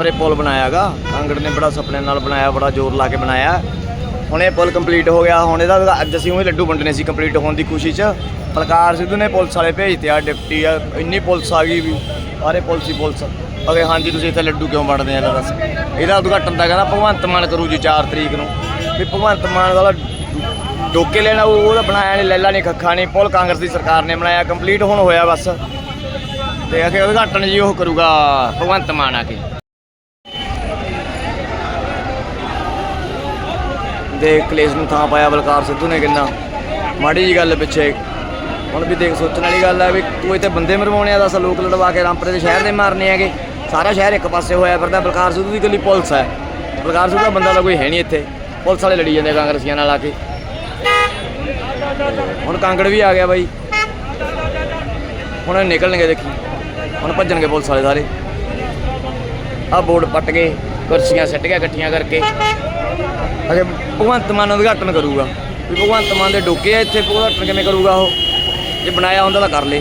ਪਰ ਇਹ ਪੁਲ ਬਣਾਇਆਗਾ। ਕਾਂਗੜ ਨੇ ਬੜਾ ਸੁਪਨੇ ਨਾਲ ਬਣਾਇਆ, ਬੜਾ ਜ਼ੋਰ ਲਾ ਕੇ ਬਣਾਇਆ। ਹੁਣ ਇਹ ਪੁਲ ਕੰਪਲੀਟ ਹੋ ਗਿਆ। ਹੁਣ ਇਹਦਾ ਅੱਜ ਅਸੀਂ ਉਹ ਲੱਡੂ ਵੰਡਣੇ ਸੀ ਕੰਪਲੀਟ ਹੋਣ ਦੀ ਖੁਸ਼ੀ 'ਚ। ਬਲਕਾਰ ਸਿੱਧੂ ਨੇ ਪੁਲਿਸ ਵਾਲੇ ਭੇਜਤੇ ਆ, ਡਿਪਟੀ ਆ। ਇੰਨੀ ਪੁਲਿਸ ਆ ਗਈ ਵੀ ਸਾਰੇ ਪੁਲਿਸ ਹੀ ਪੁਲਿਸ। ਅਗੇ ਹਾਂਜੀ, ਤੁਸੀਂ ਇੱਥੇ ਲੱਡੂ ਕਿਉਂ ਵੰਡਦੇ ਆ? ਲੈ ਦੱਸ। ਇਹਦਾ ਉਦਘਾਟਨ ਤਾਂ ਕਹਿੰਦਾ ਭਗਵੰਤ ਮਾਨ ਕਰੂ ਜੀ 4 ਤਰੀਕ ਨੂੰ। ਵੀ ਭਗਵੰਤ ਮਾਨ ਵਾਲਾ ਡੋਕੇ ਲੈਣਾ, ਉਹ ਉਹਦਾ ਬਣਾਇਆ ਨਹੀਂ ਲੈਲਾ ਨਹੀਂ ਖੱਖਾ ਨਹੀਂ ਪੁਲ ਕਾਂਗਰਸ ਦੀ ਸਰਕਾਰ ਨੇ ਬਣਾਇਆ ਕੰਪਲੀਟ ਹੁਣ ਹੋਇਆ ਬਸ। ਤੇ ਅਗੇ ਉਦਘਾਟਨ ਜੀ ਉਹ ਕਰੂਗਾ ਭਗਵੰਤ ਮਾਨ ਆ ਕੇ। ਦੇ ਕਲੇਸ਼ ਨੂੰ ਥਾਂ ਪਾਇਆ ਬਲਕਾਰ ਸਿੱਧੂ ਨੇ ਕਿੰਨਾ। ਮਾੜੀ ਜੀ ਗੱਲ ਪਿੱਛੇ। ਹੁਣ ਵੀ ਦੇਖ, ਸੋਚਣ ਵਾਲੀ ਗੱਲ ਹੈ ਵੀ ਤੂੰ ਇੱਥੇ ਬੰਦੇ ਮਰਵਾਉਣੇ ਆ, ਦੱਸ ਲੋਕ ਲੜਵਾ ਕੇ ਰਾਮਪੁਰੇ ਦੇ ਸ਼ਹਿਰ ਦੇ ਮਾਰਨੇ ਹੈਗੇ। ਸਾਰਾ ਸ਼ਹਿਰ ਇੱਕ ਪਾਸੇ ਹੋਇਆ ਫਿਰਦਾ, ਬਲਕਾਰ ਸਿੱਧੂ ਦੀ ਇਕੱਲੀ ਪੁਲਿਸ ਹੈ ਬਲਕਾਰ ਸਿੱਧੂ ਦਾ ਬੰਦਾ ਤਾਂ ਕੋਈ ਹੈ ਨਹੀਂ ਇੱਥੇ। ਪੁਲਿਸ ਵਾਲੇ ਲੜੀ ਜਾਂਦੇ ਕਾਂਗਰਸੀਆਂ ਨਾਲ ਆ ਕੇ। ਹੁਣ ਕਾਂਗੜ ਵੀ ਆ ਗਿਆ ਬਾਈ। ਹੁਣ ਨਿਕਲਣਗੇ ਦੇਖੀ। ਹੁਣ ਭੱਜਣਗੇ ਪੁਲਿਸ ਵਾਲੇ ਸਾਰੇ। ਆਹ ਬੋਰਡ ਪੱਟ ਗਏ। ਕੁਰਸੀਆਂ ਸੱਟ ਗਿਆ ਇਕੱਠੀਆਂ ਕਰਕੇ। ਅਗੇ ਭਗਵੰਤ ਮਾਨ ਉਦਘਾਟਨ ਕਰੂਗਾ। ਵੀ ਭਗਵੰਤ ਮਾਨ ਦੇ ਡੋਕੇ ਆ ਇੱਥੇ ਉਦਘਾਟਨ ਕਿਵੇਂ ਕਰੂਗਾ ਉਹ? ਜੇ ਬਣਾਇਆ ਹੁੰਦਾ ਤਾਂ ਕਰ ਲੇ।